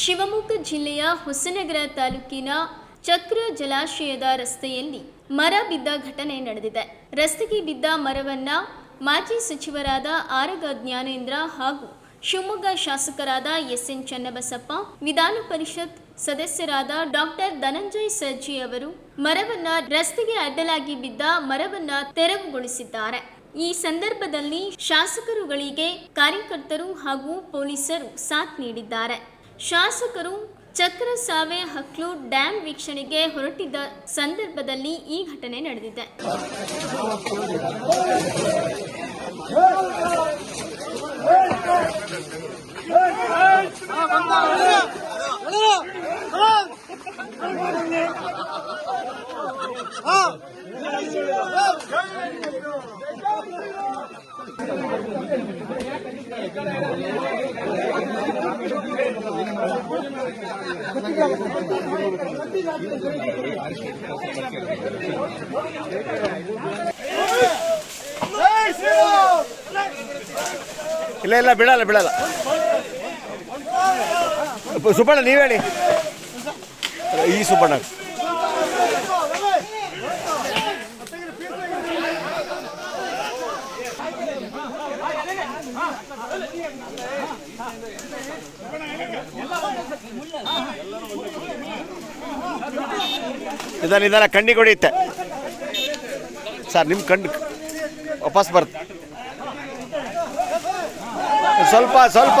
ಶಿವಮೊಗ್ಗ ಜಿಲ್ಲೆಯ ಹೊಸನಗರ ತಾಲೂಕಿನ ಚಕ್ರ ಜಲಾಶಯದ ರಸ್ತೆಯಲ್ಲಿ ಮರ ಬಿದ್ದ ಘಟನೆ ನಡೆದಿದೆ. ರಸ್ತೆಗೆ ಬಿದ್ದ ಮರವನ್ನ ಮಾಜಿ ಸಚಿವರಾದ ಆರಗ ಜ್ಞಾನೇಂದ್ರ ಹಾಗೂ ಶಿವಮೊಗ್ಗ ಶಾಸಕರಾದ ಎಸ್ಎನ್ ಚನ್ನಬಸಪ್ಪ, ವಿಧಾನ ಪರಿಷತ್ ಸದಸ್ಯರಾದ ಡಾಕ್ಟರ್ ಧನಂಜಯ್ ಸರ್ಜಿ ಅವರು ಮರವನ್ನ ರಸ್ತೆಗೆ ಅಡ್ಡಲಾಗಿ ಬಿದ್ದ ಮರವನ್ನ ತೆರವುಗೊಳಿಸಿದ್ದಾರೆ. ಈ ಸಂದರ್ಭದಲ್ಲಿ ಶಾಸಕರುಗಳಿಗೆ ಕಾರ್ಯಕರ್ತರು ಹಾಗೂ ಪೊಲೀಸರು ಸಾಥ್ ನೀಡಿದ್ದಾರೆ. ಶಾಸಕರು ಚಕ್ರಸಾವೆ ಹಕ್ಲು ಡ್ಯಾಂ ವೀಕ್ಷಣೆಗೆ ಹೊರಟಿದ್ದ ಸಂದರ್ಭದಲ್ಲಿ ಈ ಘಟನೆ ನಡೆದಿದೆ ಇಲ್ಲ ಇಲ್ಲ ಬಿಡಲ್ಲ ಬಿಡಲ್ಲ. ಸುಬ್ಬಣ್ಣ ನೀವು ಹೇಳಿ. ಈ ಸುಬ್ಬಣ್ಣ. ನಿಧಾನ ನಿಧಾನ ಕಣ್ಣಿಗೆ ಹೊಡೆಯುತ್ತೆ ಸರ್ ನಿಮ್ಮ ಕಣ್ಣು ವಾಪಸ್ ಬರುತ್ತೆ ಸ್ವಲ್ಪ ಸ್ವಲ್ಪ.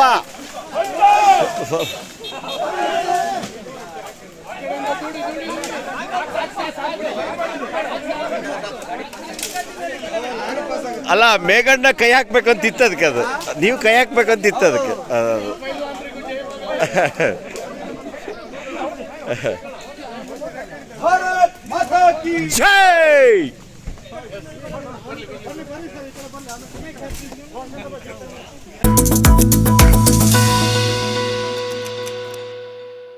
ಅಲ್ಲ ಮೇಘಣ್ಣ ಕೈ ಹಾಕ್ಬೇಕಂತ ಇತ್ತು ಅದಕ್ಕೆ ಅದು. ನೀವು ಕೈ ಹಾಕ್ಬೇಕಂತ ಇತ್ತು ಅದಕ್ಕೆ. ಜೈ!